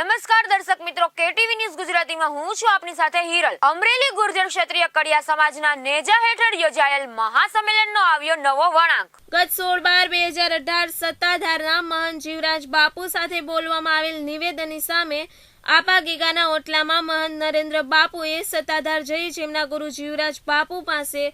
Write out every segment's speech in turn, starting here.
નમસ્કાર દર્શક મિત્રો, કેટીવી ન્યૂઝ ગુજરાતીમાં હું છું આપની સાથે હિરલ. અમરેલી ગુર્જર ક્ષત્રિય કડિયા સમાજના નેજા હેઠળ યોજાયેલ મહાસંમેલનનો આવ્યો નવો વળાંક. ગત સોળ બાર બે હજાર અઢાર સત્તાધારના મહંત જીવરાજ બાપુ સાથે બોલવામાં આવેલ નિવેદનની સામે આપા ગીગાના ઓટલામાં મહંત નરેન્દ્ર બાપુએ સત્તાધાર જઈ જેમના ગુરુ જીવરાજ બાપુ પાસે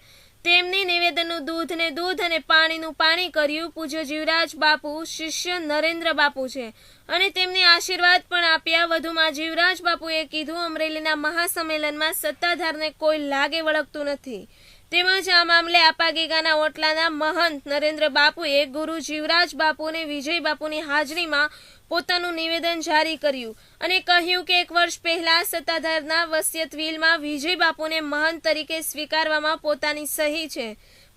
તેમની નિવેદનનું દૂધ ને દૂધ અને પાણીનું પાણી કર્યું. પૂજ્ય જીવરાજ બાપુ, શિષ્ય નરેન્દ્ર બાપુ છે. અને તેમને આશીર્વાદ પણ આપ્યા. વધુમાં જીવરાજ બાપુએ કીધું, અમરેલીના મહાસંમેલનમાં સત્તાધારને કોઈ લાગે વળગતું નથી. તેમજ આ મામલે આપાગીગાના ઓટલાના મહંત નરેન્દ્ર બાપુએ ગુરુ જીવરાજ બાપુ અને વિજય બાપુની હાજરીમાં પોતાનું નિવેદન જારી કર્યું અને કહ્યું કે એક વર્ષ પહેલા સત્તાધારના વસિયત વિલમાં વિજય બાપુને મહંત તરીકે સ્વીકારવામાં પોતાની સહી છે.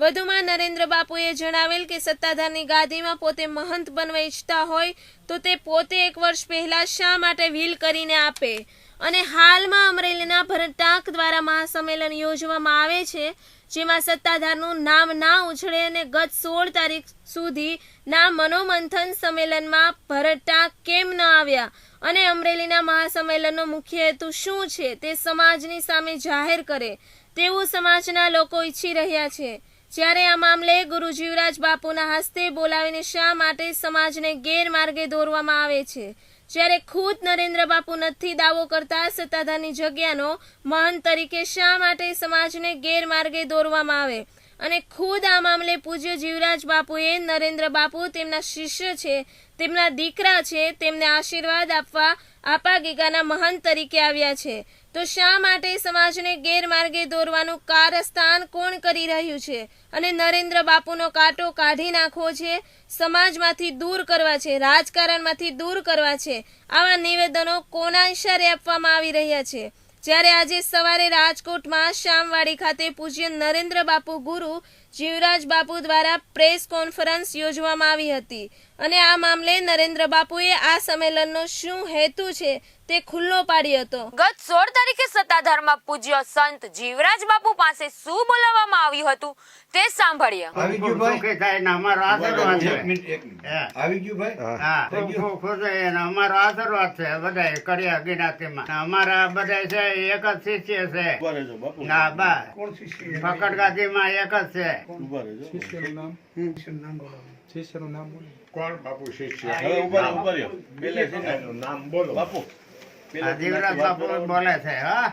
વધુમાં નરેન્દ્ર બાપુએ જણાવેલ કે સત્તાધારની ગાદીમાં પોતે મહંત બનવા ઈચ્છતા હોય તો તે પોતે એક વર્ષ પહેલા શા માટે વ્હીલ કરીને આપે? અને હાલમાં અમરેલીના ભરતટાંક દ્વારા મહાસંમેલન યોજવામાં આવે છે, જેમાં સત્તાધારનું નામ ના ઉછળે અને ગત સોળ તારીખ સુધી ના મનોમંથન સંમેલનમાં ભરતટાંક કેમ ન આવ્યા? અને અમરેલીના મહાસંમેલનનો મુખ્ય હેતુ શું છે? તે સમાજની સામે જાહેર કરે, તેવું સમાજના લોકો ઈચ્છી રહ્યા છે. જ્યારે આ મામલે ગુરુ જીવરાજ બાપુના હસ્તે બોલાવીને શા માટે સમાજને ગેરમાર્ગે દોરવામાં આવે છે? જ્યારે ખુદ નરેન્દ્ર બાપુ નથી દાવો કરતા સત્તાધારની જગ્યાનો મહંત તરીકે શા માટે સમાજને ગેરમાર્ગે દોરવામાં આવે? અને ખુદ આ મામલે પૂજ્ય જીવરાજ બાપુએ નરેન્દ્ર બાપુ તેમના શિષ્ય છે, તેમના દીકરા છે, તેમને આશીર્વાદ આપવા આપા ગીગાના મહંત તરીકે આવ્યા છે. તો શા માટે સમાજને ગેરમાર્ગે દોરવાનું કારસ્થાન કોણ કરી રહ્યું છે? અને નરેન્દ્ર બાપુનો કાંટો કાઢી નાખવો છે, સમાજમાંથી દૂર કરવા છે, રાજકારણમાંથી દૂર કરવા છે, આવા નિવેદનો કોના ઇશારે આપવામાં આવી રહ્યા છે? જ્યારે આજે સવારે રાજકોટમાં શામવાડી ખાતે પૂજ્ય નરેન્દ્ર બાપુ ગુરુ જીવરાજ બાપુ દ્વારા પ્રેસ કોન્ફરન્સ યોજવામાં આવી હતી. અને આ મામલે નરેન્દ્ર બાપુએ આ સંમેલનનો શું હેતુ છે તે ખુલ્લો પાડ્યો હતો. ગત સોળ તારીખે સત્તાધારમાં પૂજ્ય સંત જીવરાજ બાપુ પાસે શું બોલાવવામાં આવ્યું હતું તે સાંભળીએ. આવી ગયું ભાઈ? કે થાય ને અમારો આશીર્વાદ છે. એક મિનિટ એક મિનિટ. આવી ગયું ભાઈ? હા. ખુશ છે અમારો આશીર્વાદ છે બધા કર્યા જ્ઞાતિમાં અમારા બધા છે એક જ શિષ્ય છે. ના બા. કોણ શિષ્ય? ફકડ એક જ છે. શિષ્યનું નામ? શિષ્યનું નામ બોલો. શિષ્યનું નામ બોલો. કોણ? બાપુ શિષ્ય. હવે ઊભા ઊભા રહ્યો. પેલે છે નામ બોલો. બાપુ આ જીવરાજ બાપુ બોલે છે હા?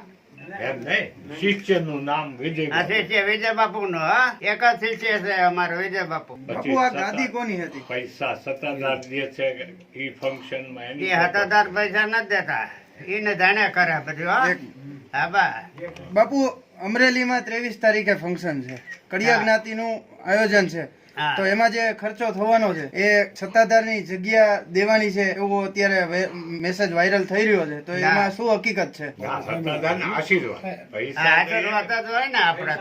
એમ નહીં શિષ્યનું નામ વિજય આ શિષ્ય વિજય બાપુ નું હા? એક જ શિષ્ય છે અમારો વિજય બાપુ. બાપુ આ ગાદી કોની હતી? પૈસા સત્તાધાર જે છે એ ફંક્શનમાં એ હતાદાર પૈસા નથી દેતા. એને જાણે કરે બધું હા? હા બા. બાપુ અમરેલીમાં ત્રેવીસ તારીખે ફંક્શન છે. કડિયા જ્ઞાતિ જ્ઞાતિનું આયોજન છે. તો એમાં જે ખર્ચો થવાનો છે એ સત્તાધારની જગ્યા દેવાની છે એવો અત્યારે મેસેજ વાયરલ થઈ રહ્યો છે. તો ના. એમાં શું હકીકત છે? ના, પૈસા ને આપણે.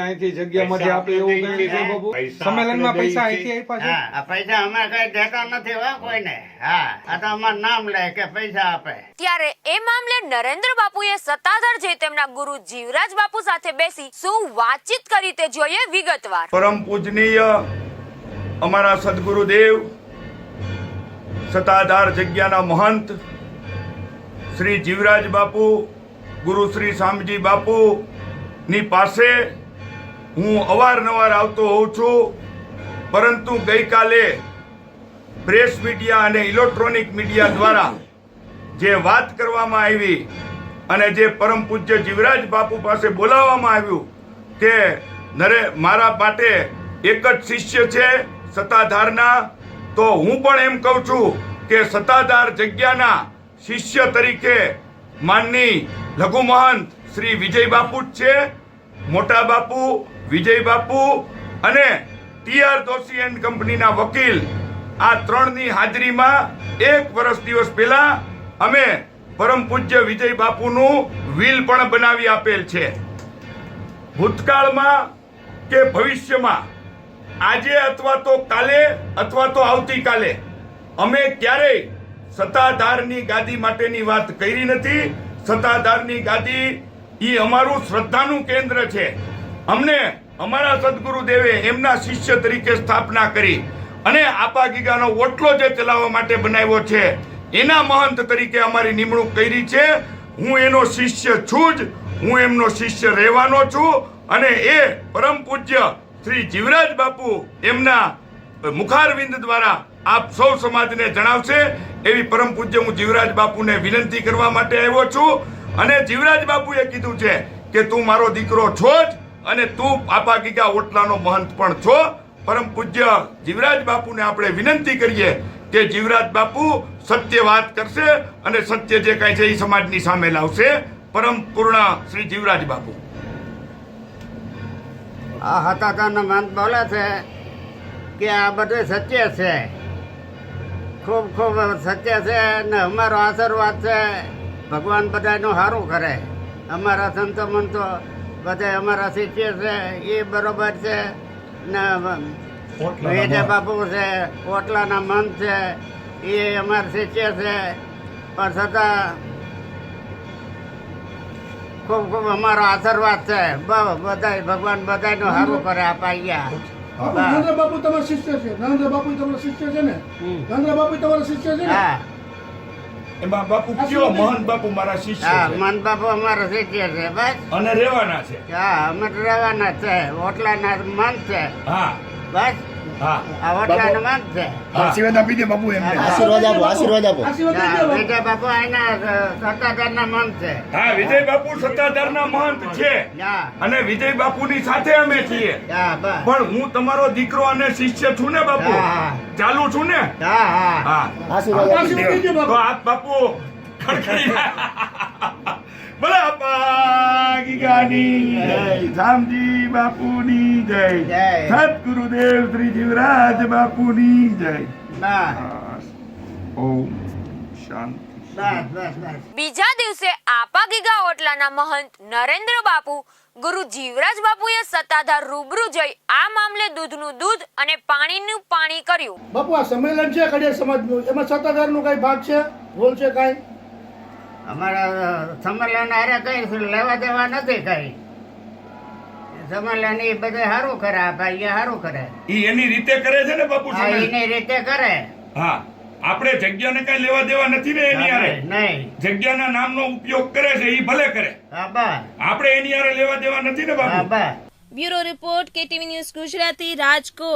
અહીંથી જગ્યામાંથી આપે એવું સંમેલનમાં પૈસા અહીંથી આપ્યા છે? આ પૈસા અમે કઈ દેતા નથી હો કોઈને. હા આ તો અમારું નામ લે કે પૈસા આપે. ત્યારે એ મામલે નરેન્દ્ર બાપુએ સત્તાધાર જે તેમના ગુરુ જીવરાજ બાપુ સાથે બેસી શું વાતચીત કરી તે જોઈએ વિગતવાર. પરમ પૂજનીય અમારા સદગુરુદેવ, સત્તાધાર જગ્યાના મહંત, શ્રી જીવરાજ બાપુ, ગુરુ શ્રી શામજી બાપુ ની પાસે હું અવારનવાર આવતો હોઉં છું, પરંતુ ગઈકાલે પ્રેસ મીડિયા અને ઇલેક્ટ્રોનિક મીડિયા દ્વારા જે વાત કરવામાં આવી અને જે પરમ પૂજ્ય જીવરાજ બાપુ પાસે બોલાવવામાં આવ્યું કે નરે, મારા માટે એક જ શિષ્ય છે સત્તાધારના. તો હું પણ એમ કહું છું કે સત્તાધાર જગ્યાના શિષ્ય તરીકે માનની લઘુ મહંત શ્રી વિજય બાપુ જ છે, મોટા બાપુ વિજય બાપુ અને ટીઆર દોશી એન્ડ કંપનીના વકીલ આ ત્રણની હાજરીમાં એક વર્ષ દિવસ પહેલા અમે પરમ પૂજ્ય વિજય બાપુનું વિલ પણ બનાવી આપેલ છે. ભૂતકાળમાં કે ભવિષ્યમાં, આજે અથવા તો કાલે અથવા તો આવતીકાલે, અમે ક્યારેય સત્તાધારની ગાદી માટેની વાત કરી નથી. સત્તાધારની ગાદી એ અમારું શ્રદ્ધાનું કેન્દ્ર છે. અમને અમારા સદગુરુ દેવે એમના શિષ્ય તરીકે સ્થાપના કરી અને આપા ગીગાનો ઓટલો જે ચલાવવા માટે બનાવ્યો છે એના મહંત તરીકે અમારી નિમણૂક કરી છે. હું એનો શિષ્ય છું જ. હું એમનો શિષ્ય રહેવાનો છું અને એ પરમ પૂજ્ય શ્રી જીવરાજ બાપુ એમના મુખારવિંદ દ્વારા આપ સૌ સમાજને જણાવશે. એવી પરમ પૂજ્ય હું જીવરાજ બાપુને વિનંતી કરવા માટે આવ્યો છું. અને જીવરાજ બાપુએ કીધું છે કે તું મારો દીકરો છો જ અને તું આપા ગીગા ઓટલાનો મહંત પણ છો. પરમ પૂજ્ય જીવરાજ બાપુને આપણે વિનંતી કરીએ કે જીવરાજ બાપુ સત્ય વાત કરશે અને સત્ય જે કાંઈ છે એ સમાજની સામે લાવશે. પરમ પૂર્ણ શ્રી જીવરાજ બાપુ. આ હતાકાનો મંત બોલે છે કે આ બધું સત્ય છે. ખૂબ ખૂબ સત્ય છે ને અમારો આશીર્વાદ છે. ભગવાન બધાનું સારું કરે. અમારા સંતો મંતો બધા અમારા શિષ્ય છે એ બરોબર છે ને વેદે બાપુ છે ઓટલાના મંત છે એ અમારા શિષ્ય છે. પણ છતાં ખૂબ ખૂબ અમારો આશીર્વાદ છે. બહુ બધા ભગવાન બધાનો સારું કરે નરેન્દ્ર બાપુ તમારા શિષ્ય છે. નરેન્દ્ર બાપુ તમારા શિષ્ય છે ને? નરેન્દ્ર બાપુ તમારા શિષ્ય છે ને? હા. એમાં બાપુ કયો મહંત બાપુ મારા શિષ્ય હા છે? મન બાપુ અમારો શિષ્ય છે. બસ. અને રહેવાના છે? હા અમે રહેવાના છે. ઓટલાના મન છે. હા. બસ? હા. છે. આશીર્વાદ આપી દે બાપુ એમને. આશીર્વાદ આપો આશીર્વાદ આપો. વિજય બાપુ એના સત્તાધારના મન છે. હા વિજય બાપુ સત્તાધારના મહંત છે. અને વિજય બાપુની સાથે અમે છીએ. પણ હું તમારો દીકરો અને શિષ્ય છું ને બાપુ? હા. ચાલુ છું ને? હા હા. હા. આશીર્વાદ તો આપ બાપુ ખડખડી બોલે આપા ગીગાની જય શામજી બાપુની જય. જય. સદગુરુદેવ શ્રી જીવરાજ બાપુની જય. ઓમ શાંતિ. બીજા દિવસે આપા ગીગા ઓટલાના મહંત નરેન્દ્ર બાપુ ગુરુ જીવરાજ બાપુએ સત્તાધાર રૂબરૂ જઈ આ મામલે દૂધનું દૂધ અને પાણીનું પાણી કર્યું. બાપુ આ સંમેલન છે કડિયા સમાજનું? એમાં સત્તાધારનું કઈ ભાગ છે? રોલ છે કઈ? અમારા સંમેલન હારે કઈ લેવા દેવા નથી કઈ. સંમેલન એ બધે સારું કરે આ ભાઈ સારું કરે. ઈ એની રીતે કરે છે ને બાપુ હા એની રીતે કરે. હા આપણે જગ્યાને કઈ લેવા દેવા નથી ને એની હારે? નહીં. જગ્યાના નામનો ઉપયોગ કરે છે ઈ ભલે કરે. હા આપણે એની હારે લેવા દેવા નથી ને હા બાપુ bureau report KTV news Gujarati Rajkot.